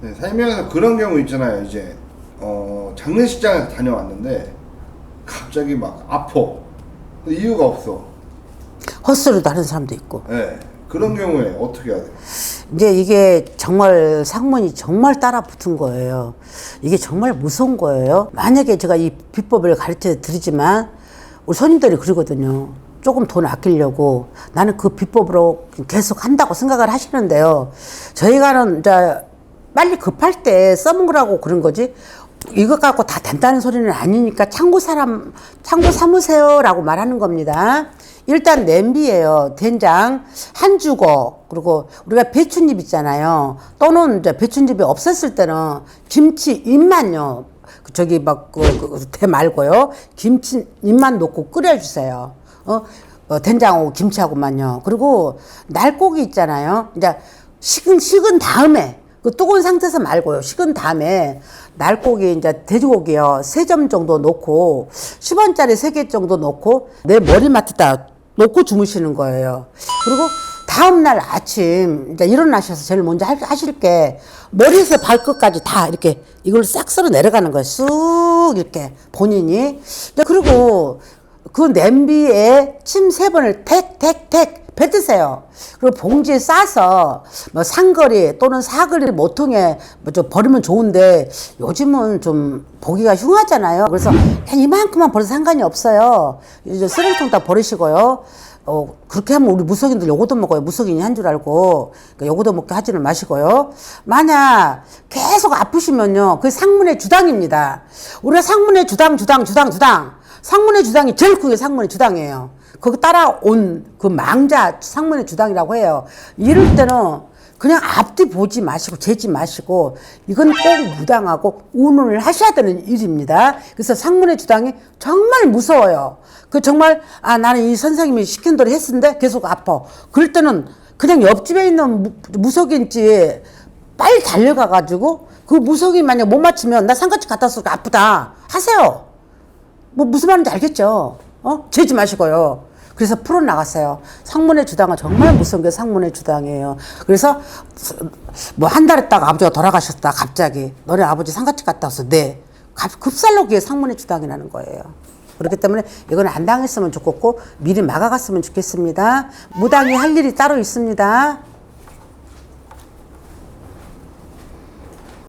네, 살면서 그런 경우 있잖아요. 이제 어, 장례식장에서 다녀왔는데 갑자기 막 아파. 이유가 없어. 헛소리도 하는 사람도 있고. 네, 그런 경우에 어떻게 해야 돼요? 이제 이게 정말 상문이 정말 따라 붙은 거예요. 이게 정말 무서운 거예요. 만약에 제가 이 비법을 가르쳐 드리지만 우리 손님들이 그러거든요. 조금 돈 아끼려고 나는 그 비법으로 계속 한다고 생각을 하시는데요. 저희가는 이제 빨리 급할 때 써먹으라고 그런 거지. 이것 갖고 다 된다는 소리는 아니니까 참고 사람 참고 삼으세요라고 말하는 겁니다. 일단 냄비예요. 된장 한 주고 그리고 우리가 배춧잎 있잖아요. 또는 이제 배춧잎이 없었을 때는 김치 잎만요. 그 저기 막그대 말고요. 김치 잎만 넣고 끓여주세요. 어, 어 된장하고 김치하고만요. 그리고 날고기 있잖아요. 이제 식은 식은 다음에 그 뜨거운 상태에서 말고요. 식은 다음에 날고기 이제 돼지고기요. 세 점 정도 넣고 10원짜리 세 개 정도 넣고 내 머리맡에다 놓고 주무시는 거예요. 그리고 다음 날 아침 이제 일어나셔서 제일 먼저 할- 하실 게 머리에서 발끝까지 다 이렇게 이걸 싹 쓸어 내려가는 거예요. 쑥 이렇게 본인이. 그리고 그 냄비에 침 세 번을 택택택 뱉으세요. 그리고 봉지에 싸서 뭐 상거리 또는 사거리 모퉁에 뭐좀 버리면 좋은데 요즘은 좀 보기가 흉하잖아요. 그래서 그냥 이만큼만 버려도 상관이 없어요. 이제 쓰레기통 다 버리시고요. 어, 그렇게 하면 우리 무속인들 요거도 먹어요. 무속인이 한 줄 알고. 그러니까 요거도 먹게 하지는 마시고요. 만약 계속 아프시면요. 그 상문의 주당입니다. 우리가 상문의 주당, 주당, 주당, 주당. 상문의 주당이 제일 큰게 상문의 주당이에요. 거기 따라온 그 망자 상문의 주당이라고 해요. 이럴 때는 그냥 앞뒤 보지 마시고 재지 마시고 이건 꼭 무당하고 운운을 하셔야 되는 일입니다. 그래서 상문의 주당이 정말 무서워요. 그 정말 아 나는 이 선생님이 시킨 대로 했는데 계속 아파. 그럴 때는 그냥 옆집에 있는 무- 무속인지 빨리 달려가 가지고 그 무속인 만약 못 맞추면 나 상가집 갔다 왔으니까 아프다 하세요. 뭐 무슨 말인지 알겠죠? 어? 재지 마시고요. 그래서 풀어 나갔어요. 상문의 주당은 정말 무서운 게 상문의 주당이에요. 그래서 뭐 한 달 있다가 아버지가 돌아가셨다 갑자기 너네 아버지 상가집 갔다 와서 네 갑- 급살로 그게 상문의 주당이라는 거예요. 그렇기 때문에 이건 안 당했으면 좋겠고 미리 막아갔으면 좋겠습니다. 무당이 할 일이 따로 있습니다.